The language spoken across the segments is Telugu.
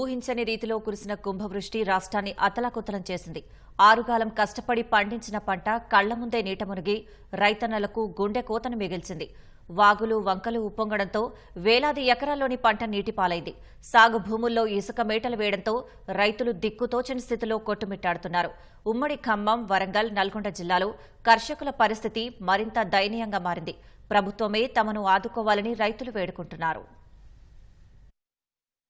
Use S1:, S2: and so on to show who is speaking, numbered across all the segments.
S1: ఊహించని రీతిలో కురిసిన కుంభవృష్టి రాష్ట్రాన్ని అతలాకుతలం చేసింది. ఆరుగాలం కష్టపడి పండించిన పంట కళ్ళ ముందే నీటమునిగి రైతన్నలకు గుండె కోతను మిగిల్చింది. వాగులు వంకలు ఉప్పొంగడంతో వేలాది ఎకరాల్లోని పంట నీటిపాలైంది. సాగు భూముల్లో ఇసుక మేటలు వేయడంతో రైతులు దిక్కుతోచని స్థితిలో కొట్టుమిట్టాడుతున్నారు. ఉమ్మడి ఖమ్మం వరంగల్ నల్గొండ జిల్లాలో కర్షకుల పరిస్థితి మరింత దయనీయంగా మారింది. ప్రభుత్వమే తమను ఆదుకోవాలని రైతులు వేడుకుంటున్నారు.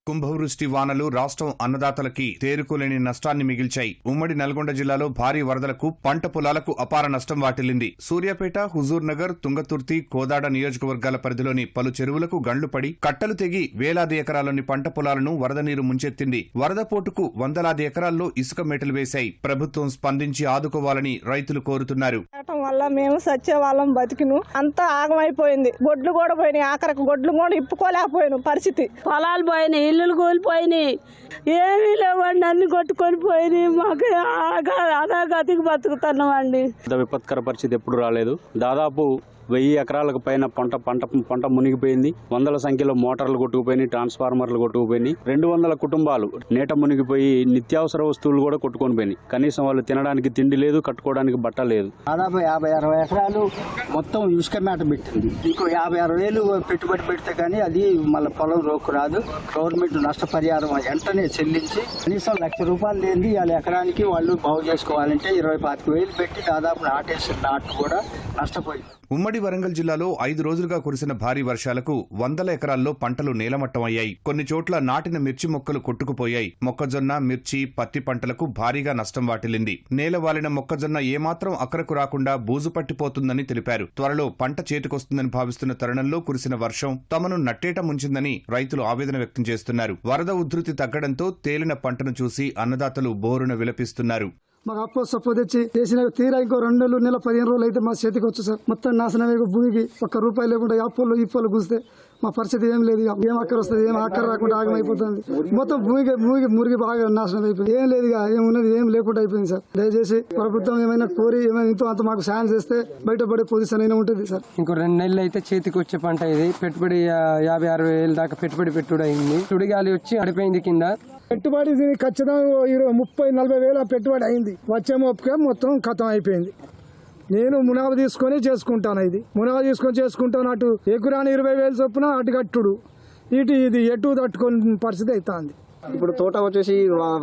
S2: కుంభవృష్టి వానలు రాష్ట్రం అన్నదాతలకి తేరుకోలేని నష్టాన్ని మిగిల్చాయి. ఉమ్మడి నల్గొండ జిల్లాలో భారీ వరదలకు పంట పొలాలకు అపార నష్టం వాటిల్లింది. సూర్యాపేట హుజూర్నగర్ తుంగతుర్తి కోదాడ నియోజకవర్గాల పరిధిలోని పలు చెరువులకు గండ్లు పడి కట్టలు తెగి వేలాది ఎకరాల్లోని పంట పొలాలను వరద నీరు ముంచెత్తింది. వరద పోటుకు వందలాది ఎకరాల్లో ఇసుక మేటలు వేశాయి. ప్రభుత్వం స్పందించి ఆదుకోవాలని రైతులు కోరుతున్నారు.
S3: వల్ల మేము సచ్చే వాళ్ళం బతికిను. అంతా ఆగమైపోయింది. గొడ్లు కూడా పోయినాయి. ఆఖరికి గొడ్లు కూడా ఇప్పుకోలేకపోయాను పరిస్థితి.
S4: పొలాలు పోయినాయి. ఇల్లులు కూలిపోయినాయి. ఏమీ లేవండి. అన్ని కొట్టుకొని పోయినాయి. మాకు ఆగా అదా గతికి బతుకుతున్నామండి.
S5: ఇంత విపత్కర పరిస్థితి ఎప్పుడు రాలేదు. దాదాపు వెయ్యి ఎకరాలకు పైన పంట పంట పంట మునిగిపోయింది. వందల సంఖ్యలో మోటార్లు కొట్టుకుపోయినాయి ట్రాన్స్ఫార్మర్లు కొట్టుకుపోయినాయి. రెండు వందల కుటుంబాలు నీట మునిగిపోయి నిత్యావసర వస్తువులు కూడా కొట్టుకొని పోయినాయి కనీసం వాళ్ళు తినడానికి తిండి లేదు కట్టుకోవడానికి బట్ట లేదు.
S6: దాదాపు యాభై అరవై ఎకరాలు మొత్తం ఇసుక మేట పెట్టింది. ఇంకో యాభై అరవై వేలు పెట్టుబడి పెడితే కానీ అది మళ్ళీ పొలం రోకు రాదు గవర్నమెంట్ నష్టపరిహారం వెంటనే చెల్లించి కనీసం లక్ష రూపాయలు లేని వాళ్ళ ఎకరానికి వాళ్ళు బాగు చేసుకోవాలంటే ఇరవై పాతిక వేలు పెట్టి దాదాపు నాటేసిన నాటు కూడా నష్టపోయింది.
S2: ఉమ్మడి వరంగల్ జిల్లాలో ఐదు రోజులుగా కురిసిన భారీ వర్షాలకు వందల ఎకరాల్లో పంటలు నేలమట్టమయ్యాయి. కొన్ని చోట్ల నాటిన మిర్చి మొక్కలు కొట్టుకుపోయాయి. మొక్కజొన్న మిర్చి పత్తి పంటలకు భారీగా నష్టం వాటిల్లింది. నేలవాలిన మొక్కజొన్న ఏమాత్రం అక్కరకు రాకుండా బూజు పట్టిపోతుందని తెలిపారు. త్వరలో పంట చేతికొస్తుందని భావిస్తున్న తరుణంలో కురిసిన వర్షం తమను నట్టేట ముంచిందని రైతులు ఆవేదన వ్యక్తం చేస్తున్నారు. వరద ఉధృతి తగ్గడంతో తేలిన పంటను చూసి అన్నదాతలు బోరున విలపిస్తున్నారు.
S7: మాకు అప్పు సప్పు తెచ్చి చేసిన తీరా ఇంకో రెండు నెలలు నెల పదిహేను రోజులు అయితే మా చేతికి వచ్చు సార్. మొత్తం నాశనం అయిపోయి భూమికి ఒక్క రూపాయి లేకుండా అప్పులు ఇప్పులు గుస్తే మా పరిస్థితి ఏం లేదు ఇక. ఏం అక్కర వస్తుంది ఏం అక్కర రాకుండా ఆగమైపోతుంది మొత్తం భూమికి భూమికి మురిగి బాగా నాశనం అయిపోయింది. ఏం లేదు ఏమున్నది ఏం లేకుండా అయిపోయింది సార్. దయచేసి ప్రభుత్వం ఏమైనా కోరి ఏమైనా ఇంతో అంత మాకు సాయం చేస్తే బయటపడే పొజిషన్ అయినా ఉంటుంది సార్.
S8: ఇంకో రెండు నెలలు అయితే చేతికి వచ్చే పంట ఇది. పెట్టుబడి యాభై అరవై వేలు దాకా పెట్టుబడి పెట్టుడు అయింది తుడిగాలి వచ్చి అడిపోయింది కింద.
S7: పెట్టుబడి దీనికి ఖచ్చితంగా ఇరవై ముప్పై నలభై వేల పెట్టుబడి అయింది. వచ్చే మొప్పుకే మొత్తం ఖతం అయిపోయింది. నేను మునాబ తీసుకొని చేసుకుంటాను ఇది. మునాబ తీసుకొని చేసుకుంటాను అటు ఎకురాని ఇరవై వేలు చొప్పున అటు కట్టుడు. ఇటు ఇది ఎటు తట్టుకొని పరిస్థితి అవుతుంది
S9: ఇప్పుడు తోట వచ్చేసి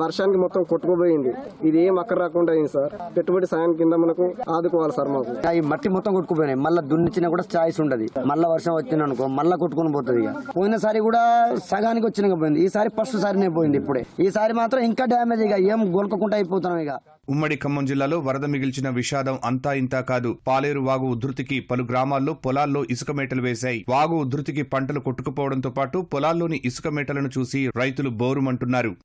S9: వర్షానికి మొత్తం కొట్టుకుపోయింది. ఇది ఏం అక్కడ రాకుండా అయింది సార్? పెట్టుబడి సాయం కింద మనకు ఆదుకోవాలి సార్ మాకు.
S6: ఈ మట్టి మొత్తం కొట్టుకుపోయినాయి. మళ్ళీ దున్నిచ్చినా కూడా ఛాయిస్ ఉండదు. మళ్ళీ వర్షం వచ్చింది అనుకో మళ్ళీ కొట్టుకొని పోతుంది ఇక. పోయినసారి కూడా సగానికి వచ్చినాక పోయింది. ఈసారి ఫస్ట్ సారినే పోయింది ఇప్పుడే. ఈసారి మాత్రం ఇంకా డ్యామేజ్ ఇక. ఏం గోల్కొకుండా అయిపోతున్నాం ఇక.
S2: ఉమ్మడి ఖమ్మం జిల్లాలో వరద మిగిల్చిన విషాదం అంతా ఇంతా కాదు. పాలేరు వాగు ఉధృతికి పలు గ్రామాల్లో పొలాల్లో ఇసుక మేటలు వేశాయి. వాగు ఉధృతికి పంటలు కొట్టుకుపోవడంతో పాటు పొలాల్లోని ఇసుక మేటలను చూసి రైతులు బోరుమంటున్నారు.